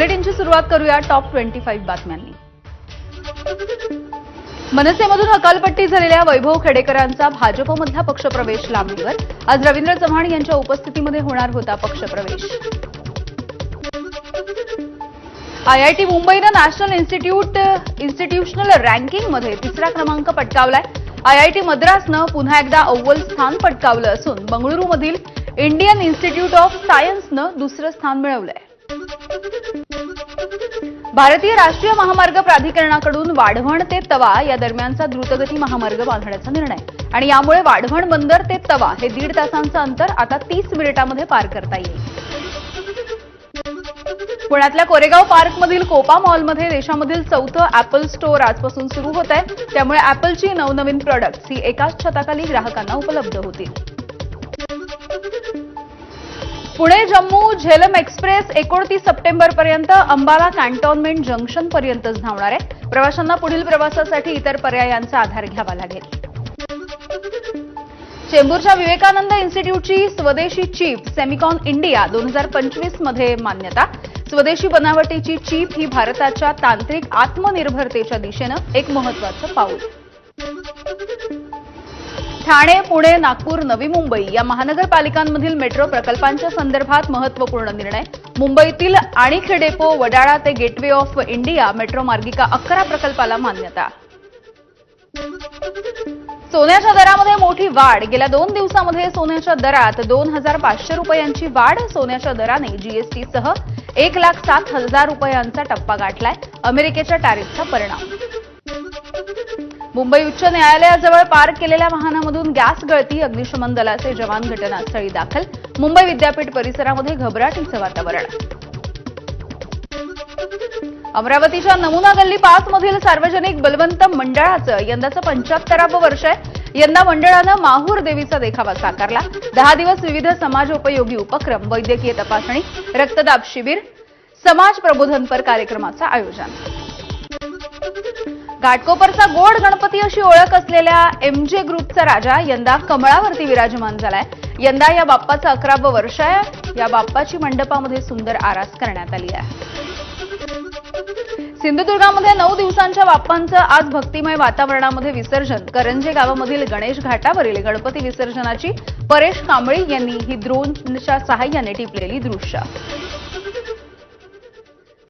बुलेटिनची सुरुवात करूया top twenty five बातम्यांनी. मनसेमधून हकालपट्टी झालेल्या वैभव खेडेकरांचा भाजपमधला पक्षप्रवेश लांबणीवर आज रवींद्र चव्हाण यांच्या उपस्थितीमध्ये होणार होता पक्षप्रवेश. आयआयटी मुंबईनं नॅशनल इन्स्टिट्यूट इन्स्टिट्यूशनल रँकिंगमध्ये तिसरा क्रमांक पटकावलाय. आयआयटी मद्रासनं पुन्हा एकदा अव्वल स्थान पटकावलं असून बंगळुरूमधील इंडियन इन्स्टिट्यूट ऑफ सायन्सनं दुसरं स्थान मिळवलंय. भारतीय राष्ट्रीय महामार्ग प्राधिकरणाकडून वाढवण ते तवा या दरम्यानचा द्रुतगती महामार्ग बांधण्याचा निर्णय. आणि यामुळे वाढवण बंदर ते तवा हे दीड तासांचं अंतर आता तीस मिनिटांमध्ये पार करता येईल. पुण्यातल्या कोरेगाव पार्कमधील कोपा मॉलमध्ये देशामधील चौथं ऍपल स्टोअर आजपासून सुरू होत आहे त्यामुळे ऍपलची नवनवीन प्रॉडक्ट्स ही एकाच छताखाली ग्राहकांना उपलब्ध होतील. पुणे जम्मू झेलम एक्सप्रेस एकोणतीस सप्टेंबरपर्यंत अंबाला कॅन्टॉनमेंट जंक्शन पर्यंतच धावणार आहे. प्रवाशांना पुढील प्रवासासाठी इतर पर्यायांचा आधार घ्यावा लागेल. चेंबूरच्या विवेकानंद इन्स्टिट्यूटची स्वदेशी चीप सेमिकॉन इंडिया दोन हजार पंचवीसमध्ये मान्यता. स्वदेशी बनावटीची चीप ही भारताच्या तांत्रिक आत्मनिर्भरतेच्या दिशेनं एक महत्वाचं पाऊल. ठाणे पुणे नागपूर नवी मुंबई या महानगरपालिकांमधील मेट्रो प्रकल्पांच्या संदर्भात महत्त्वपूर्ण निर्णय. मुंबईतील आणिख डेपो वडाळा ते गेटवे ऑफ इंडिया मेट्रो मार्गिका अकरा प्रकल्पाला मान्यता. सोन्याच्या दरामध्ये मोठी वाढ. गेल्या दोन दिवसामध्ये सोन्याच्या दरात दोन हजार पाचशे रुपयांची वाढ. सोन्याच्या दराने जीएसटीसह एक लाख सात हजार रुपयांचा टप्पा गाठलाय. अमेरिकेच्या टॅरिफचा परिणाम. मुंबई उच्च न्यायालयाजवळ पार्क केलेल्या वाहनामधून गॅस गळती अग्निशमन दलाचे जवान घटनास्थळी दाखल मुंबई विद्यापीठ परिसरामध्ये घबराटीचं वातावरण. अमरावतीच्या नमुना गल्ली पाच मधील सार्वजनिक बलवंत मंडळाचं यंदाचं पंच्याहत्तरावं वर्ष आहे. यंदा मंडळानं माहूर देवीचा देखावा साकारला. दहा दिवस विविध समाजोपयोगी उपक्रम वैद्यकीय तपासणी रक्तदाब शिबिर समाज प्रबोधनपर कार्यक्रमाचं आयोजन. घाटकोपरचा गोड गणपती अशी ओळख असलेल्या एमजे ग्रुपचा राजा यंदा कमळावरती विराजमान झालाय. यंदा या बाप्पाचं अकरावं वर्ष आहे. या बाप्पाची मंडपामध्ये सुंदर आरास करण्यात आली आहे. सिंधुदुर्गामध्ये नऊ दिवसांच्या बाप्पांचं आज भक्तिमय वातावरणामध्ये विसर्जन. करंजे गावामधील गणेश घाटावरील गणपती विसर्जनाची परेश कांबळी यांनी ही ड्रोनच्या सहाय्याने टिपलेली दृश्य.